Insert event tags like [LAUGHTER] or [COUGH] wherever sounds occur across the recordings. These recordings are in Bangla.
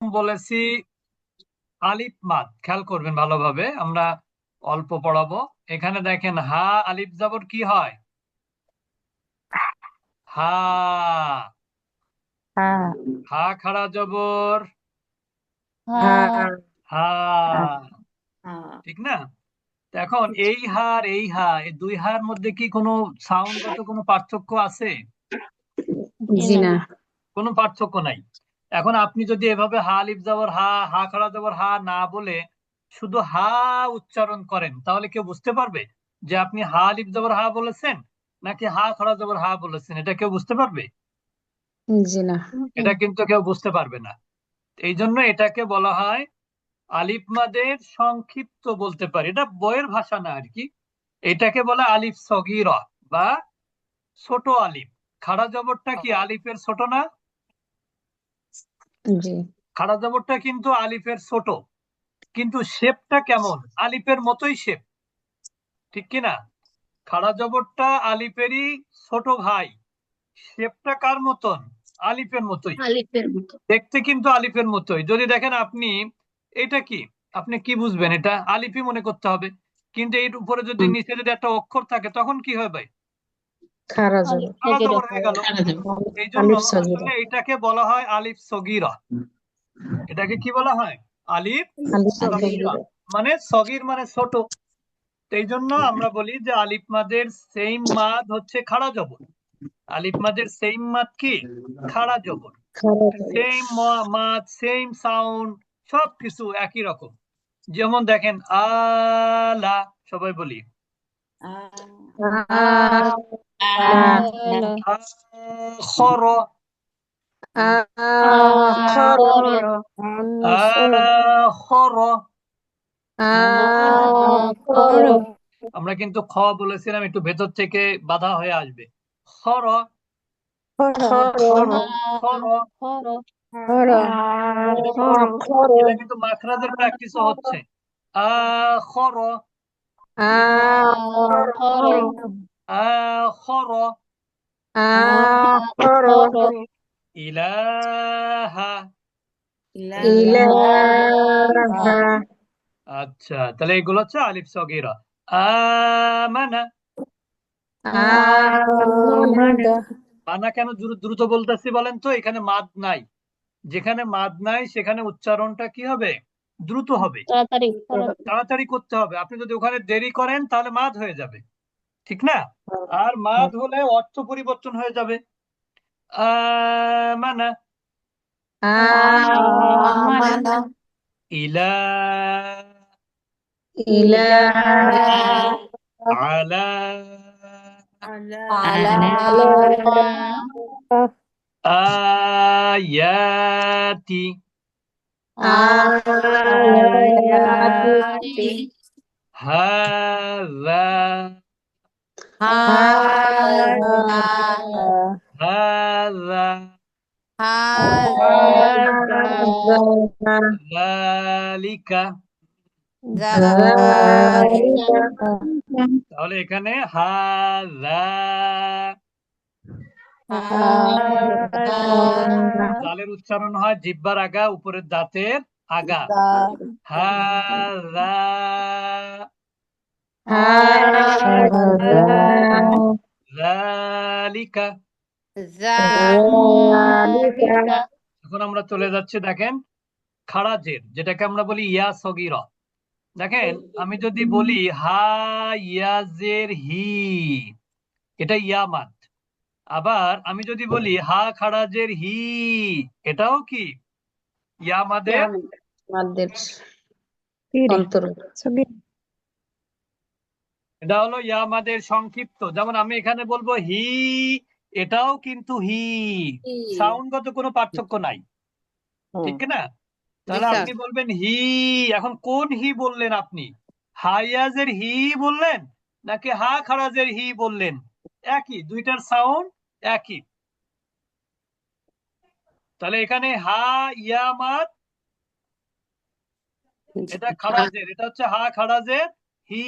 বলেছি আলিফ মাদ খেয়াল করবেন ভালোভাবে আমরা অল্প পড়াবো। এখানে দেখেন হা আলিফ জবর কি হয়? হা। হ্যাঁ হা খাড়া জবর। হ্যাঁ হা। ঠিক না? এখন এই হার এই হা এই দুই হার মধ্যে কি কোনো সাউন্ডগত কোনো পার্থক্য আছে? জি না। কোনো পার্থক্য নাই? এখন আপনি যদি এভাবে হা আলিফ জবর হা হা খাড়া জবর হা না বলে শুধু হা উচ্চারণ করেন তাহলে কেউ বুঝতে পারবে যে আপনি হা আলিফ জবর হা বলেছেন নাকি হা খাড়া জবর হা বলেছেন? এটা কেউ বুঝতে পারবে? জি না। এটা কিন্তু কেউ বুঝতে পারবে না। এই জন্য এটাকে বলা হয় আলিফ মাদের সংক্ষিপ্ত বলতে পারি। এটা বইয়ের ভাষা না আর কি। এটাকে বলে আলিফ সগীরা বা ছোট আলিফ। খাড়া জবরটা কি আলিফের ছোট না? খাড়া জবরটা কিন্তু আলিফের ছোট কিন্তু শেপটা কেমন? আলিফের মতোই শেপ ঠিক কি না খাড়া জবরটা আলিফেরই ছোট ভাই শেপটা কার মতন? আলিফের মতোই। আলিফের মতো। দেখতে কিন্তু আলিফের মতোই। যদি দেখেন আপনি এটা কি? আপনি কি বুঝবেন এটা? আলিফই মনে করতে হবে। কিন্তু এর উপরে যদি নিচে যদি একটা অক্ষর থাকে তখন কি হবে খারা যাবে খাড়া জবর গেল। এই জন্য আলিফ আসলে এটাকে বলা হয় আলিফ সগীরা। এটাকে কি বলা হয়? আলিফ সগীরা। মানে সগীর মানে ছোট। এই জন্য আমরা বলি যে আলিফ মাদের সেম মাদ হচ্ছে খাড়া জবর। আলিফ মাদের সেম মাদ কি? খাড়া জবর। সেম মাদ সেম সাউন্ড সবকিছু একই রকম। যেমন দেখেন আলা সবাই বলি। আখর আখর আমরা কিন্তু খ বলেছিলাম একটু ভেতর থেকে বাধা হয়ে আসবে। খর। খর। এটা কিন্তু মাখরাজের প্র্যাকটিসও হচ্ছে। আখর আখর ইলাহা আচ্ছা তাহলে এগুলো হচ্ছে আলিফ সগীরা। আমানা। মানা কেন দ্রু- দ্রুত বলতেছি বলেন তো? এখানে মাদ নাই। যেখানে মাদ নাই সেখানে উচ্চারণটা কি হবে? দ্রুত হবে। তাড়াতাড়ি। তাড়াতাড়ি করতে হবে। আপনি যদি ওখানে দেরি করেন তাহলে মাদ হয়ে যাবে। ঠিক না? আর মাদ হলে অর্থ পরিবর্তন হয়ে যাবে। আমানা ইলা। আলা। আয়াতি হাযা। হাযা তাহলে এখানে হাযা জালের উচ্চারণ হয় জিহ্বার আগা উপরের দাঁতের আগা হাযা এখন আমরা চলে যাচ্ছি দেখেন খাড়া জের যেটাকে আমরা বলি ইয়া সগীরা। দেখেন আমি যদি বলি হা ইয়াজের হি এটা ইয়া মাদ আবার আমি যদি বলি হা খাড়াজের হি এটাও কি? ইয়া মাদের মাদের অন্তর্গত এটা হলো ইয়া মাদের সংক্ষিপ্ত। যেমন আমি এখানে বলব হি এটাও কিন্তু হি। সাউন্ডগত কোনো পার্থক্য নাই। ঠিক না? তাহলে আপনি বলবেন হি এখন কোন হি বললেন আপনি? হাইয়াজের হি বললেন নাকি হা খারাজের হি বললেন? একই দুইটার সাউন্ড একই। তাহলে এখানে হা ইয়ামাত এটা খারাজের এটা হচ্ছে হা খারাজের হি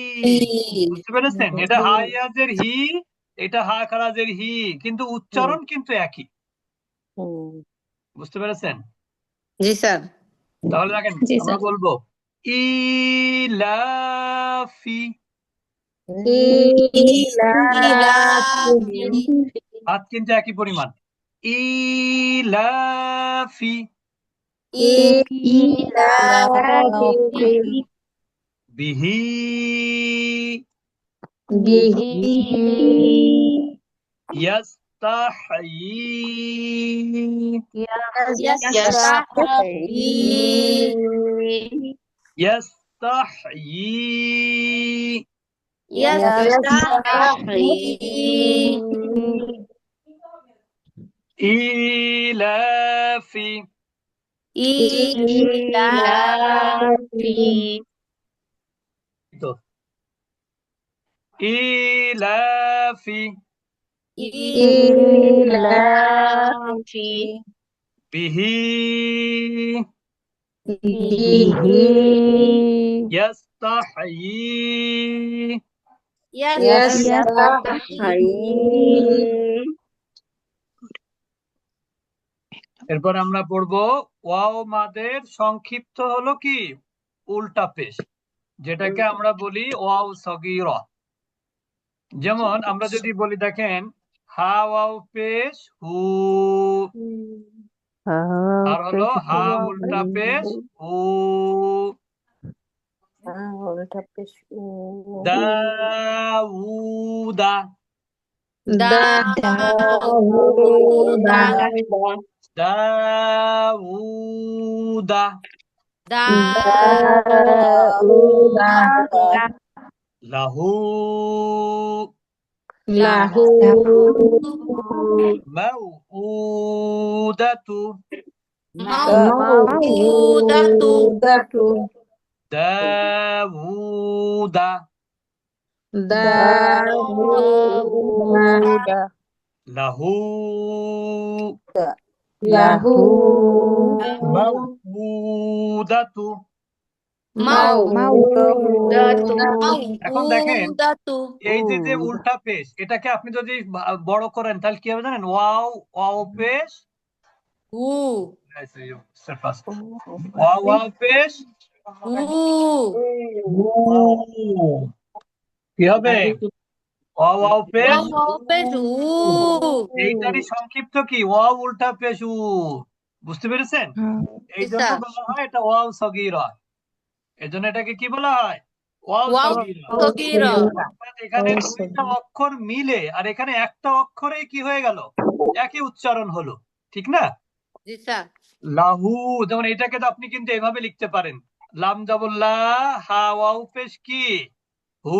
বুঝতে পেরেছেন? এটা হা ইয়াজের হি এটা হা খারাজের হি কিন্তু উচ্চারণ কিন্তু একই। বুঝতে পেরেছেন? জি স্যার। তাহলে দেখেন আমরা বলব ইলাফি। ইলাফি। হাত কিন্তু একই পরিমাণ। ইলাফি। ইলাফি। به. به. يستحيي. يستحيي. يستحيي يستحيي إيلافي. إيلافي. ইলাফি বিহি ইয়াস্তাহয়ি এরপর আমরা পড়ব ওয়াও মাদের সংক্ষিপ্ত হলো কি? উল্টা পেশ যেটাকে আমরা বলি ওয়াও সগীরা। যেমন আমরা যদি বলি দেখেন হা ওয়াও পেশ হু। আর হলো হা উল্টা পেশ হু। দাউদা দাউদা লাহু। লাহু। মাউউদাতু মাউদাতু। দাউদা দাউদা লাহু। লাহু। মাউউদাতু এখন দেখেন এই যে যে উল্টা পেশ এটাকে আপনি যদি বড় করেন তাহলে কি হবে জানেন? ওয়াও ওয়াও পেশ। ওয়াও ওয়াও পেশ। কি হবে? ওয়াও ওয়াও পেশ। এইটারই সংক্ষিপ্ত কি? ওয়াও উল্টা পেশ উ। বুঝতে পেরেছেন? এই জন্য। বলা হয় এটা ওয়াও সগীরা এই জন্য এটাকে কি বলা হয়? এখানে দুইটা অক্ষর মিলে আর এখানে একটা অক্ষরেই কি হয়ে গেল? একই উচ্চারণ হলো। ঠিক না? লাহু যেমন এটাকে তো আপনি কিন্তু এভাবে লিখতে পারেন। লাম জাবুল্লা হা ওয়াও পেশ কি? হু।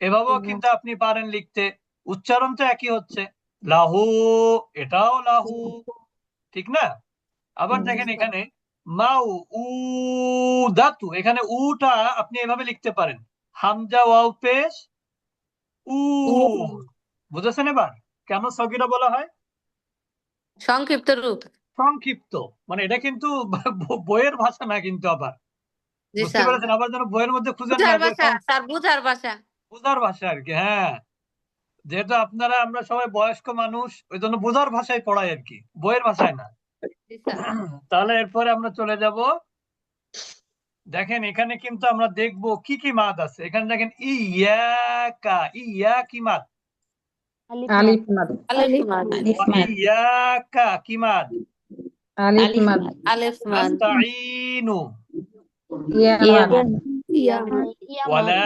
এভাবেও কিন্তু আপনি পারেন লিখতে। উচ্চারণ তো একই হচ্ছে। লাহু এটাও লাহু। ঠিক না? আবার দেখেন এখানে মাউ উ দাতু। এখানে উটা আপনি এভাবে লিখতে পারেন। হামজা ওয়াও পেশ উ। বুঝেছেন এবার? কেন সগিরা বলা হয়? সংক্ষিপ্ত রূপ। সংক্ষিপ্ত। মানে এটা কিন্তু বইয়ের ভাষা না কিন্তু আবার। বুঝতে পেরেছেন? আবার যেন বইয়ের মধ্যে খুঁজে না বুঝার ভাষা বুঝার ভাষা। আর কি হ্যাঁ। যেহেতু আপনারা আমরা সবাই বয়স্ক মানুষ ওই জন্য বোঝার ভাষায় পড়াই আর কি। বইয়ের ভাষায় না। [COUGHS] তাহলে এরপরে আমরা চলে যাব। দেখেন এখানে কিন্তু আমরা দেখব কি কি মাদ আছে। এখানে দেখেন ইয়াকা ইয়া কি মাদ। আলিফ মাদ। আলিফ মাদ। ইয়াকা কি মাদ? আলিফ মাদ। আলিফ মাদ। ইয়া মাদ। ওয়ালা।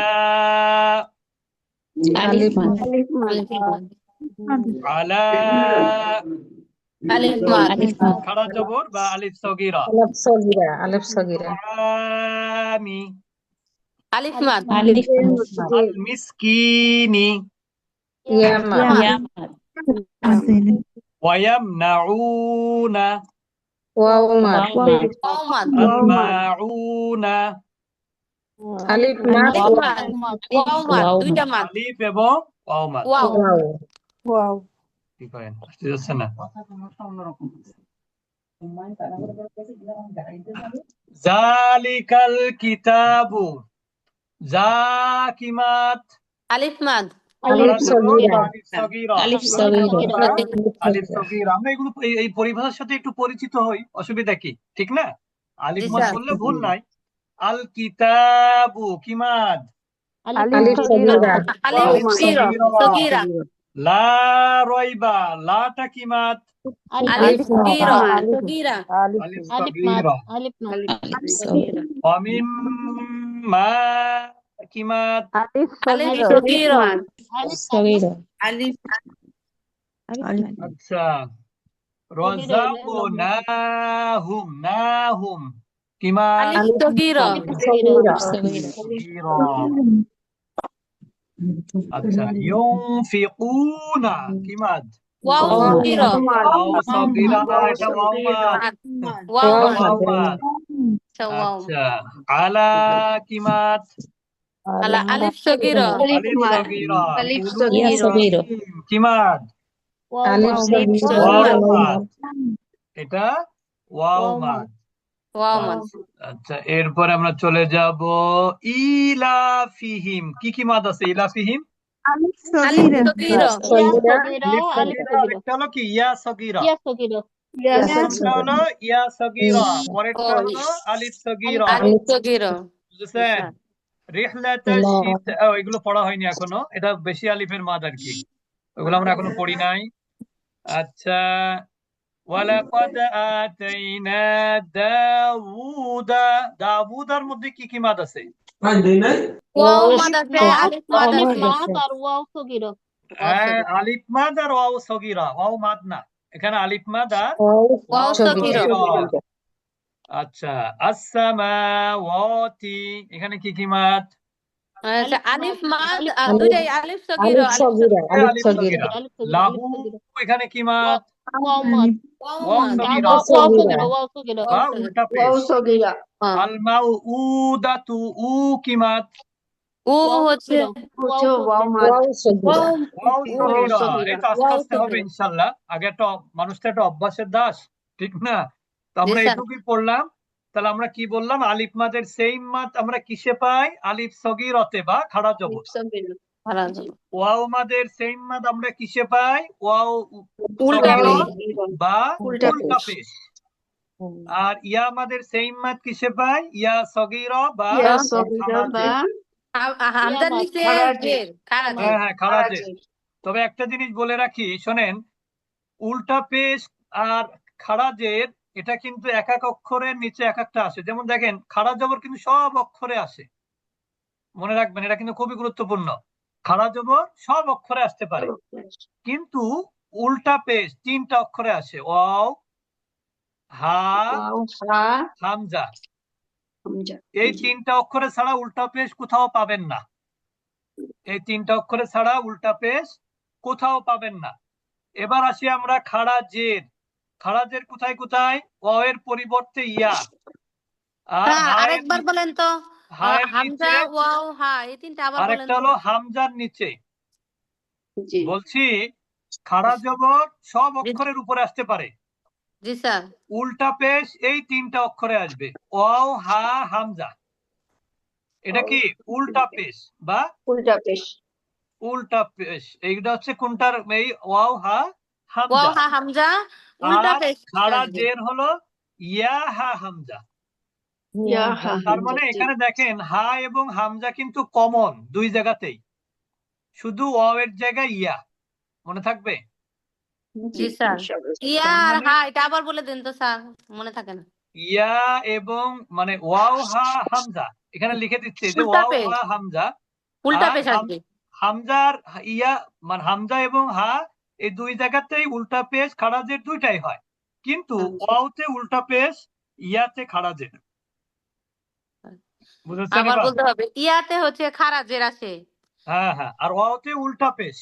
আলিফ মাদ। আলিফ মাদ। আলা। আলিফ মাদ খাড়া জবর বা আলিফ সগীরা? আলিফ সগীরা আলিফ সগীরা। আমি আলিফ মাদ আল মিসকিনি ইয়া এবং ওয়াও। মাদ ওয়াও। ওয়াও। কি করেন? আসতে যাচ্ছে না। জালিকাল কিতাবু জাকিমাত। আলিফ মাদ। আমরা এগুলো এই- পরিভাষার সাথে একটু পরিচিত হই অসুবিধা কি? ঠিক না? আলিফ মাদ বললে ভুল নাই। আল কিতাবু কি মাদ আলিফ সগীরা। লা রয়বা লাটা কি মাদ আলিফ সগীরা আলিফ। সগীরা অমিম মা কি মাদ আলিফ আলিফ সগীরা আলিফ আচ্ছা। রযাকনাহুম নাহুম কি মাদ আলিফ সগীরা সগীরা সগীরা। আচ্ছা ইউনফিকুনা কি মাদ ওয়াও সগীরা ওয়াও সগীরা না এটা ওয়াও মাদ ওয়াও ওয়াও ওয়াও মাদ। মাদ আচ্ছা ওয়াও আচ্ছা আলা কি মাদ আলা আলিফ আচ্ছা এরপরে আমরা চলে যাব ইলাফিহিম। কি কি মাদ আছে? ইলাফিহিম? আলিফ সগীরা। সগীরা। আলিফ সগীরা। আরেকটা হলো কি? ইয়া সগীরা। ইয়া হলো ইয়া সগীরা। পরেরটা হলো আলিফ সগীরা। বুঝছেন? এগুলো পড়া হয়নি এখনও। এটা বেশি আলিফের মাদ আর কি। ওগুলো আমরা এখনও পড়ি নাই। আচ্ছা ওয়ালাকাদ আতাইনা দাউদা দাউদার মধ্যে কি কি মাদ আছে আলিফ মাদ আছে হ্যাঁ আলিফ মাদ আর ওয়াও সগীরা ওয়াও মাদ না এখানে আলিফ মাদ আর ওয়াও সগীরা। আচ্ছা আসসামাওয়াতি এখানে কি কি মাদ আচ্ছা আলিফ মাদ আলিফ সগীরা আলিফ সগীরা লাহু এখানে কি মাদ হ্যাঁ। ও হচ্ছে। এটা আস্তে আস্তে হবে আগে একটা মানুষ তো একটা অভ্যাসের দাস ঠিক না তো আমরা এটুকুই পড়লাম তাহলে আমরা কি বললাম আলিফ মাদের সেইম মাত আমরা কিসে পাই আলিফ সগীরতে বা খাড়া জবর খারাপ হলো। ওয়াও মাদের সেইম মাদ আমরা কিসে পাই? ওয়াও উল্টা বা উল্টা পেশ। আর ইয়া মাদের সেইম মাদ কিসে পাই? ইয়া সগীরা বা ইয়া সগীরা বা জের। নিচে জের খাড়া হ্যাঁ হ্যাঁ তবে একটা জিনিস বলে রাখি শোনেন উল্টা পেশ আর খারাজের এটা কিন্তু এক এক অক্ষরের নিচে এক একটা আসে। যেমন দেখেন খারাজ জবর কিন্তু সব অক্ষরে আসে। মনে রাখবেন এটা কিন্তু খুবই গুরুত্বপূর্ণ। খাড়া জবর সব অক্ষরে আসতে পারে। কিন্তু উল্টা পেশ তিনটা অক্ষরে আসে। অ হা হামজা। এই তিনটা অক্ষরে ছাড়া উল্টা পেশ কোথাও পাবেন না। এই তিনটা অক্ষরে ছাড়া উল্টা পেশ কোথাও পাবেন না। এবার আসি আমরা খাড়া জের। খাড়া জের কোথায় কোথায়? অ এর পরিবর্তে ইয়া। আর হ্যাঁ আরেকবার বলেন তো। হামজা ওয়াও হা এই তিনটা আবার আরেকটা হলো হামজার নিচে। বলছি খাড়া জবর সব অক্ষরের উপরে আসতে পারে। জি স্যার। উল্টা পেশ এই তিনটা অক্ষরে আসবে। ওয়াও হা হামজা। এটা কি? উল্টা পেশ বা? উল্টা পেশ। উল্টা পেশ। এইটা হচ্ছে কোনটার? এই ওয়াও হা ওয়াও হামজা হা হামজা উল্টা পেশ। খাড়া। জের হলো ইয়া হা হামজা। তার মানে এখানে দেখেন হা এবং হামজা কিন্তু কমন দুই জায়গাতেই। শুধু এর জায়গায় ইয়া। মনে থাকবে? জি স্যার। ইয়া আর হা এটা আবার বলে দেন তো স্যার। মনে থাকে না। ইয়া এবং মানে ওয়াও হা হামজা। এখানে লিখে দিচ্ছে যে ওয়াও। হা হামজা। উল্টা পেশ হাম- আসবে হামজার ইয়া মানে হামজা এবং হা এই দুই জায়গাতেই উল্টা পেশ খাড়াজের দুইটাই হয়। কিন্তু আচ্ছা। ওয়াওতে উল্টা পেশ ইয়াতে খাড়াজের। বুঝেছেন আবার বলতে হবে ইয়াতে হচ্ছে খারা জের আসে হ্যাঁ হ্যাঁ আর ওয়াওতে উল্টা পেশ।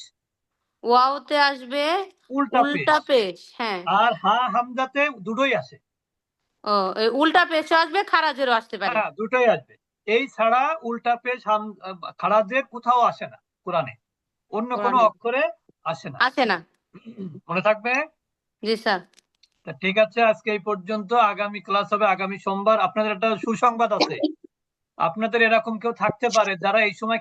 ওয়াওতে আসবে উল্টা পেশ। উল্টা পেশ হ্যাঁ। আর হা হামজাতে দুটোই আসে। ও উল্টা পেশও আসবে খারা জেরও আসতে পারে। হ্যাঁ দুটোই আসবে। এই ছাড়া উল্টা পেশ হাম খাড়াজের কোথাও আসে না কোরআনে। অন্য কোনো অক্ষরে আসে না। আসে না। মনে থাকবে? জি স্যার। ঠিক আছে আজকে এই পর্যন্ত। আগামী ক্লাস হবে আগামী সোমবার। আপনাদের একটা সুসংবাদ আছে। আপনাদের এরকম কেউ থাকতে পারে যারা এই সময়